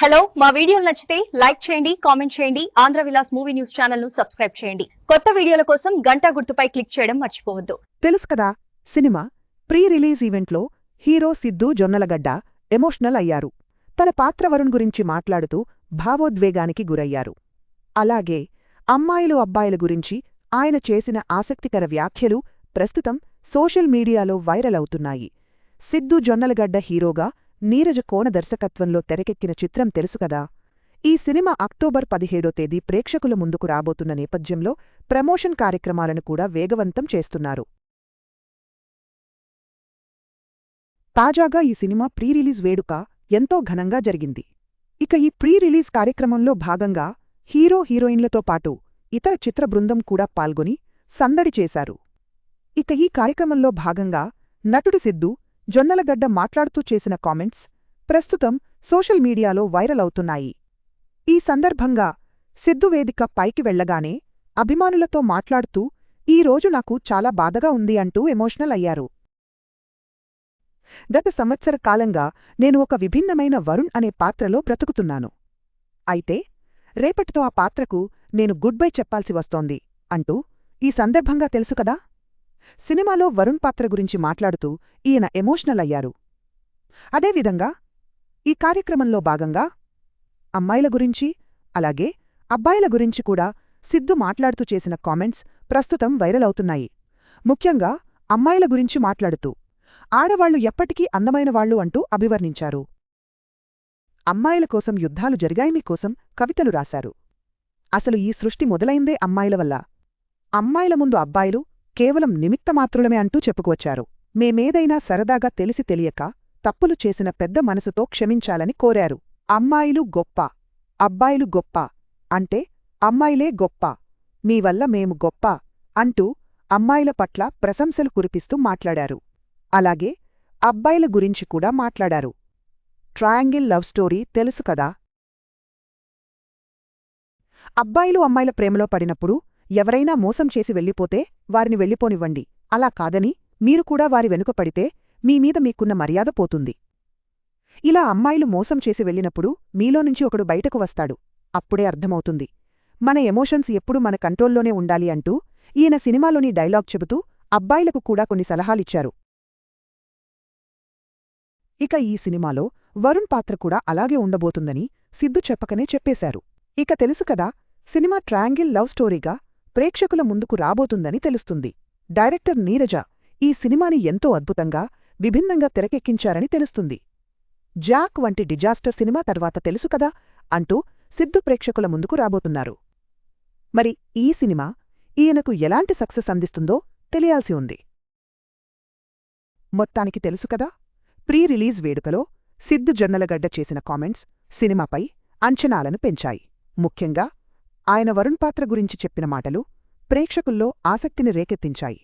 Hello మా వీడియోలు నచ్చితే లైక్ చేయండి కామెంట్ చేయండి ఆంధ్ర విలాస్ మూవీ న్యూస్ ఛానల్ను సబ్స్క్రైబ్ చేయండి. కొత్త వీడియోల కోసం గంటా గుర్తుపై క్లిక్ చేయడం మర్చిపోవద్దు. తెలుసు కదా సినిమా ప్రీ రిలీజ్ ఈవెంట్లో హీరో సిద్ధు జొన్నలగడ్డ ఎమోషనల్ అయ్యారు. తన పాత్ర వరుణ్ గురించి మాట్లాడుతూ భావోద్వేగానికి గురయ్యారు. అలాగే అమ్మాయిలు అబ్బాయిల గురించి ఆయన చేసిన ఆసక్తికర వ్యాఖ్యలు ప్రస్తుతం సోషల్ మీడియాలో వైరల్ అవుతున్నాయి. సిద్ధు జొన్నలగడ్డ హీరోగా నీరజ కోన దర్శకత్వంలో తెరకెక్కిన చిత్రం తెలుసుగదా ఈ సినిమా అక్టోబర్ పదిహేడో తేదీ ప్రేక్షకుల ముందుకు రాబోతున్న నేపథ్యంలో ప్రమోషన్ కార్యక్రమాలను కూడా వేగవంతం చేస్తున్నారు. తాజాగా ఈ సినిమా ప్రీ రిలీజ్ వేడుక ఎంతో ఘనంగా జరిగింది. ఇక ఈ ప్రీ రిలీజ్ కార్యక్రమంలో భాగంగా హీరో హీరోయిన్లతో పాటు ఇతర చిత్ర బృందం కూడా పాల్గొని సందడి చేశారు. ఇక ఈ కార్యక్రమంలో భాగంగా నటుడు సిద్ధూ జొన్నలగడ్డ మాట్లాడుతూ చేసిన కామెంట్స్ ప్రస్తుతం సోషల్ మీడియాలో వైరల్ అవుతున్నాయి. ఈ సందర్భంగా సిద్ధువేదిక పైకి వెళ్ళగానే అభిమానులతో మాట్లాడుతూ ఈ రోజు నాకు చాలా బాధగా ఉంది అంటూ ఎమోషనల్ అయ్యారు. గత సంవత్సర కాలంగా నేను ఒక విభిన్నమైన వరుణ్ అనే పాత్రలో బ్రతుకుతున్నాను. అయితే రేపటితో ఆ పాత్రకు నేను గుడ్ బై చెప్పాల్సి వస్తోంది అంటూ ఈ సందర్భంగా తెలుసు కదా? సినిమాలో వరుణ్ పాత్ర గురించి మాట్లాడుతూ ఈయన ఎమోషనల్ అయ్యారు. అదేవిధంగా ఈ కార్యక్రమంలో భాగంగా అమ్మాయిల గురించి అలాగే అబ్బాయిల గురించి కూడా సిద్ధు మాట్లాడుతూ చేసిన కామెంట్స్ ప్రస్తుతం వైరల్ అవుతున్నాయి. ముఖ్యంగా అమ్మాయిల గురించి మాట్లాడుతూ ఆడవాళ్ళు ఎప్పటికీ అందమైన వాళ్ళు అంటూ అభివర్ణించారు. అమ్మాయిల కోసం యుద్ధాలు జరిగాయి మీకోసం కవితలు రాశారు. అసలు ఈ సృష్టి మొదలైందే అమ్మాయిల వల్ల. అమ్మాయిల ముందు అబ్బాయిలు కేవలం నిమిత్తమాత్రులమే అంటూ చెప్పుకొచ్చారు మేమేదైనా సరదాగా తెలిసి తెలియక తప్పులు చేసిన పెద్ద మనసుతో క్షమించాలని కోరారు. అమ్మాయిలు గొప్ప. అబ్బాయిలు గొప్ప. అంటే అమ్మాయిలే గొప్ప. మీ వల్ల మేము గొప్ప అంటూ అమ్మాయిల పట్ల ప్రశంసలు కురిపిస్తూ మాట్లాడారు. అలాగే అబ్బాయిల గురించి కూడా మాట్లాడారు. ట్రయాంగిల్ లవ్ స్టోరీ తెలుసు కదా? అబ్బాయిలు అమ్మాయిల ప్రేమలో పడినప్పుడు ఎవరైనా మోసం చేసి వెళ్ళిపోతే వారిని వెళ్ళిపోనివ్వండి. అలా కాదని మీరు కూడా వారి వెనుక పడితే మీమీద మీకున్న మర్యాద పోతుంది. ఇలా అమ్మాయిలు మోసం చేసి వెళ్ళినప్పుడు మీలోనుంచి ఒకడు బయటకు వస్తాడు. అప్పుడే అర్థమవుతుంది. మన ఎమోషన్స్ ఎప్పుడూ మన కంట్రోల్లోనే ఉండాలి అంటూ ఈయన సినిమాలోని డైలాగ్ చెబుతూ అబ్బాయిలకు కూడా కొన్ని సలహాలిచ్చారు. ఇక ఈ సినిమాలో వరుణ్ పాత్ర కూడా అలాగే ఉండబోతుందని సిద్ధు చెప్పకనే చెప్పేశారు. ఇక తెలుసు కదా సినిమా ట్రాంగిల్ లవ్ స్టోరీగా ప్రేక్షకుల ముందుకు రాబోతుందని తెలుస్తుంది. డైరెక్టర్ నీరజ ఈ సినిమాని ఎంతో అద్భుతంగా విభిన్నంగా తెరకెక్కించారని తెలుస్తుంది. జాక్ వంటి డిజాస్టర్ సినిమా తర్వాత తెలుసు కదా అంటూ సిద్ధు ప్రేక్షకుల ముందుకు రాబోతున్నారు. మరి ఈ సినిమా ఈయనకు ఎలాంటి సక్సెస్ అందిస్తుందో తెలియాల్సి ఉంది. మొత్తానికి తెలుసు కదా ప్రీ రిలీజ్ వేడుకలో సిద్ధు జొన్నలగడ్డ చేసిన కామెంట్స్ సినిమాపై అంచనాలను పెంచాయి. ముఖ్యంగా ఆయన వరుణ్ పాత్ర గురించి చెప్పిన మాటలు ప్రేక్షకుల్లో ఆసక్తిని రేకెత్తించాయి.